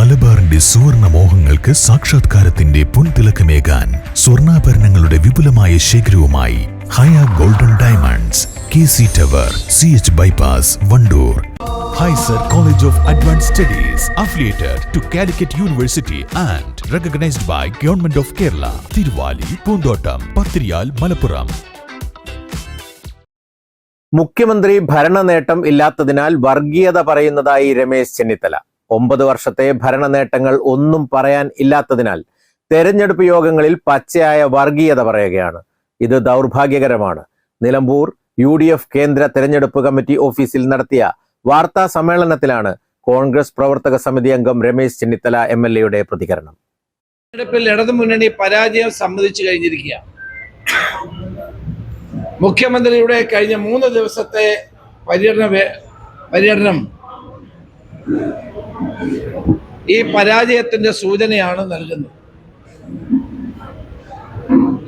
മലബാറിന്റെ സുവർണ മോഹങ്ങൾക്ക് സാക്ഷാത്കാരത്തിന്റെ പൊൻതിളക്കമേകാൻ സ്വർണാഭരണങ്ങളുടെ വിപുലമായ ശേഖരവുമായി Haya golden diamonds K C tower C H bypass Wandoor. Hizer college of advance studies affiliated to Calicut university and recognised by government of Kerala Thiruvali Poonthottam Pathiriyal Malappuram മുഖ്യമന്ത്രി ഭരണനേട്ടം ഇല്ലാത്തതിനാൽ വർഗീയത പറയുന്നതായി രമേശ് ചെന്നിത്തല. ഒമ്പത് വർഷത്തെ ഭരണ നേട്ടങ്ങൾ ഒന്നും പറയാൻ ഇല്ലാത്തതിനാൽ തെരഞ്ഞെടുപ്പ് യോഗങ്ങളിൽ പച്ചയായ വർഗീയത പറയുകയാണ്. ഇത് ദൗർഭാഗ്യകരമാണ്. നിലമ്പൂർ യു ഡി എഫ് കേന്ദ്ര തെരഞ്ഞെടുപ്പ് കമ്മിറ്റി ഓഫീസിൽ നടത്തിയ വാർത്താ സമ്മേളനത്തിലാണ് കോൺഗ്രസ് പ്രവർത്തക സമിതി അംഗം രമേശ് ചെന്നിത്തല എം എൽ എയുടെ പ്രതികരണം. തെരഞ്ഞെടുപ്പിൽ ഇടതു മുന്നണി പരാജയം സമ്മതിച്ചു കഴിഞ്ഞിരിക്കുക മുഖ്യമന്ത്രിയുടെ കഴിഞ്ഞ മൂന്ന് ദിവസത്തെ പര്യടന പര്യടനം ഈ പരാജയത്തിന്റെ സൂചനയാണ് നൽകുന്നത്.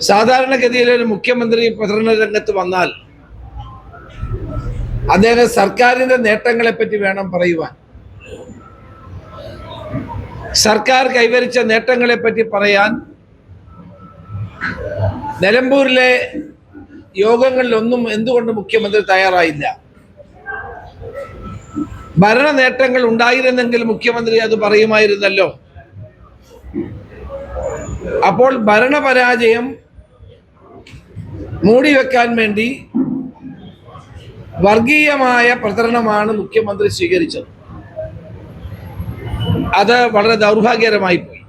സാധാരണഗതിയിൽ ഒരു മുഖ്യമന്ത്രി പ്രചരണ രംഗത്ത് വന്നാൽ അദ്ദേഹം സർക്കാരിന്റെ നേട്ടങ്ങളെ പറ്റി വേണം പറയുവാൻ. സർക്കാർ കൈവരിച്ച നേട്ടങ്ങളെ പറ്റി പറയാൻ നിലമ്പൂരിലെ യോഗങ്ങളിലൊന്നും എന്തുകൊണ്ട് മുഖ്യമന്ത്രി തയ്യാറായില്ല? ഭരണ നേട്ടങ്ങൾ ഉണ്ടായിരുന്നെങ്കിൽ മുഖ്യമന്ത്രി അത് പറയുമായിരുന്നല്ലോ. അപ്പോൾ ഭരണപരാജയം മൂടിവെക്കാൻ വേണ്ടി വർഗീയമായ പ്രചരണമാണ് മുഖ്യമന്ത്രി സ്വീകരിച്ചത്. അത് വളരെ ദൗർഭാഗ്യകരമായി പോയി.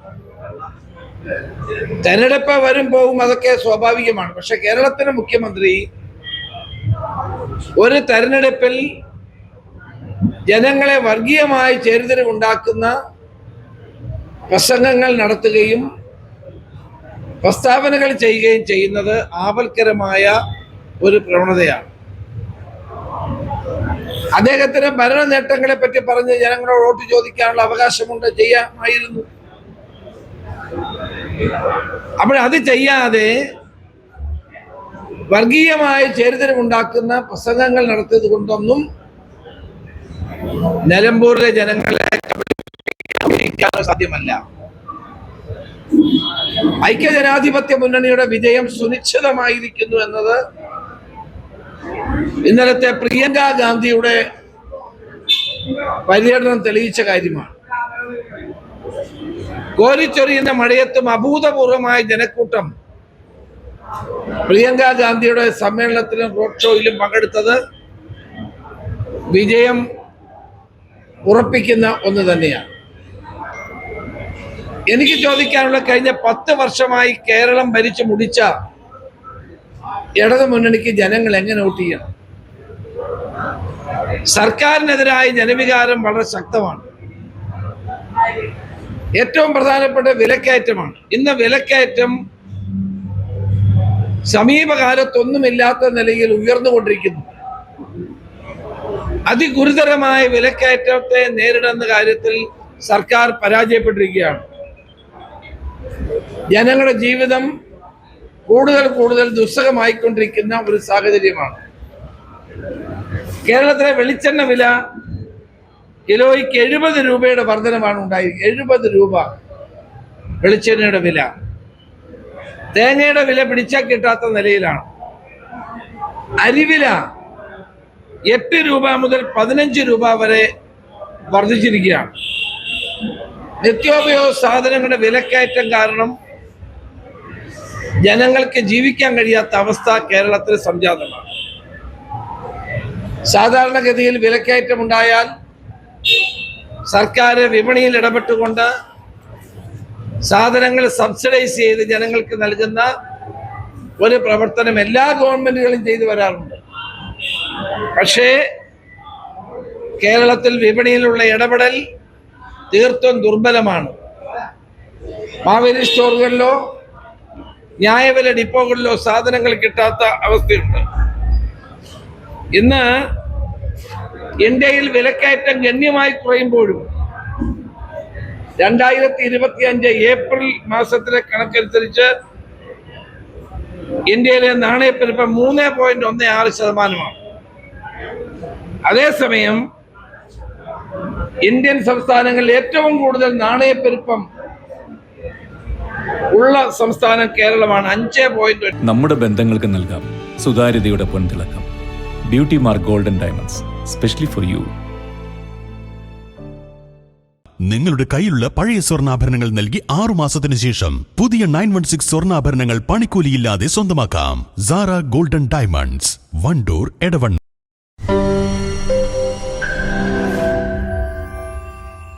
തെരഞ്ഞെടുപ്പ് വരും പോകും അതൊക്കെ സ്വാഭാവികമാണ്. പക്ഷെ കേരളത്തിലെ മുഖ്യമന്ത്രി ഒരു തെരഞ്ഞെടുപ്പിൽ ജനങ്ങളെ വർഗീയമായി ചേരിതിരിവുണ്ടാക്കുന്ന പ്രസംഗങ്ങൾ നടത്തുകയും പ്രസ്താവനകൾ ചെയ്യുകയും ചെയ്യുന്നത് ആപൽക്കരമായ ഒരു പ്രവണതയാണ്. അദ്ദേഹത്തിന് ഭരണ നേട്ടങ്ങളെ പറ്റി പറഞ്ഞ് ജനങ്ങളോട് വോട്ട് ചോദിക്കാനുള്ള അവകാശമുണ്ട് ചെയ്യാമായിരുന്നു. അപ്പോൾ അത് ചെയ്യാതെ വർഗീയമായ ചേരിതിരിവുണ്ടാക്കുന്ന പ്രസംഗങ്ങൾ നടത്തിയത് കൊണ്ടൊന്നും നിലമ്പൂരിലെ ജനങ്ങളെ സാധ്യമല്ല. സാധ്യമല്ല ഐക്യജനാധിപത്യ മുന്നണിയുടെ വിജയം സുനിശ്ചിതമായിരിക്കുന്നു എന്നത് ഇന്നലത്തെ പ്രിയങ്ക ഗാന്ധിയുടെ പര്യടനം തെളിയിച്ച കാര്യമാണ്. കോരിച്ചൊരിയുന്ന മഴയത്തും അഭൂതപൂർവമായ ജനക്കൂട്ടം പ്രിയങ്ക ഗാന്ധിയുടെ സമ്മേളനത്തിലും റോഡ് ഷോയിലും പങ്കെടുത്തത് വിജയം ഉറപ്പിക്കുന്ന ഒന്ന് തന്നെയാണ്. എനിക്ക് ചോദിക്കാനുള്ള കഴിഞ്ഞ പത്ത് വർഷമായി കേരളം ഭരിച്ചു മുടിച്ച ഇടതു മുന്നണിക്ക് ജനങ്ങൾ എങ്ങനെ വോട്ട് ചെയ്യണം? സർക്കാരിനെതിരായ ജനവികാരം വളരെ ശക്തമാണ്. ഏറ്റവും പ്രധാനപ്പെട്ട വിലക്കയറ്റമാണ്. ഇന്ന് വിലക്കയറ്റം സമീപകാലത്തൊന്നുമില്ലാത്ത നിലയിൽ ഉയർന്നുകൊണ്ടിരിക്കുന്നു. അതിഗുരുതരമായ വിലക്കയറ്റത്തെ നേരിടുന്ന കാര്യത്തിൽ സർക്കാർ പരാജയപ്പെട്ടിരിക്കുകയാണ്. ജനങ്ങളുടെ ജീവിതം കൂടുതൽ കൂടുതൽ ദുസ്സഹമായിക്കൊണ്ടിരിക്കുന്ന ഒരു സാഹചര്യമാണ്. കേരളത്തിലെ വെളിച്ചെണ്ണ വില കിലോയ്ക്ക് എഴുപത് രൂപയുടെ വർധനമാണ് ഉണ്ടായിരിക്കുന്നത് എഴുപത് രൂപ വെളിച്ചെണ്ണയുടെ വില. തേങ്ങയുടെ വില പിടിച്ചാൽ കിട്ടാത്ത നിലയിലാണ്. അരിവില എട്ട് രൂപ മുതൽ പതിനഞ്ച് രൂപ വരെ വർദ്ധിച്ചിരിക്കുകയാണ്. നിത്യോപയോഗ സാധനങ്ങളുടെ വിലക്കയറ്റം കാരണം ജനങ്ങൾക്ക് ജീവിക്കാൻ കഴിയാത്ത അവസ്ഥ കേരളത്തിൽ സംജാതമാണ്. സാധാരണഗതിയിൽ വിലക്കയറ്റം ഉണ്ടായാൽ സർക്കാർ വിപണിയിൽ ഇടപെട്ടുകൊണ്ട് സാധനങ്ങൾ സബ്സിഡൈസ് ചെയ്ത് ജനങ്ങൾക്ക് നൽകുന്ന ഒരു പ്രവർത്തനം എല്ലാ ഗവൺമെന്റുകളും ചെയ്തു വരാറുണ്ട്. പക്ഷേ കേരളത്തിൽ വിപണിയിലുള്ള ഇടപെടൽ തീർത്തും ദുർബലമാണ്. മാവേലി സ്റ്റോറുകളിലോ ന്യായവില ഡിപ്പോകളിലോ സാധനങ്ങൾ കിട്ടാത്ത അവസ്ഥയുണ്ട്. ഇന്ന് ഇന്ത്യയിൽ വിലക്കയറ്റം ഗണ്യമായി കുറയുമ്പോഴും രണ്ടായിരത്തി ഇരുപത്തി അഞ്ച് ഏപ്രിൽ മാസത്തിലെ കണക്കനുസരിച്ച് ഇന്ത്യയിലെ നാണയപ്പെരുപ്പം മൂന്ന് പോയിന്റ് ഒന്ന് ആറ് ശതമാനമാണ്. അതേസമയം ഇന്ത്യൻ സംസ്ഥാനങ്ങളിൽ ഏറ്റവും കൂടുതൽ നാണയപ്പെരുപ്പം ഉള്ള സംസ്ഥാനം കേരളമാണ്. അഞ്ച് പോയിന്റ് നമ്മുടെ ബന്ധങ്ങൾക്ക് നൽകാം സുതാര്യതയുടെ പൊൻതിളക്കം. Beauty mark golden diamonds specially for you നിങ്ങളുടെ കയ്യിലുള്ള പഴയ സ്വർണാഭരണങ്ങൾ നൽകി ആറു മാസത്തിന് ശേഷം പുതിയ നയൻ വൺ സിക്സ് സ്വർണാഭരണങ്ങൾ പണിക്കൂലിയില്ലാതെ സ്വന്തമാക്കാം. Sara golden diamonds Wandoor Edavanna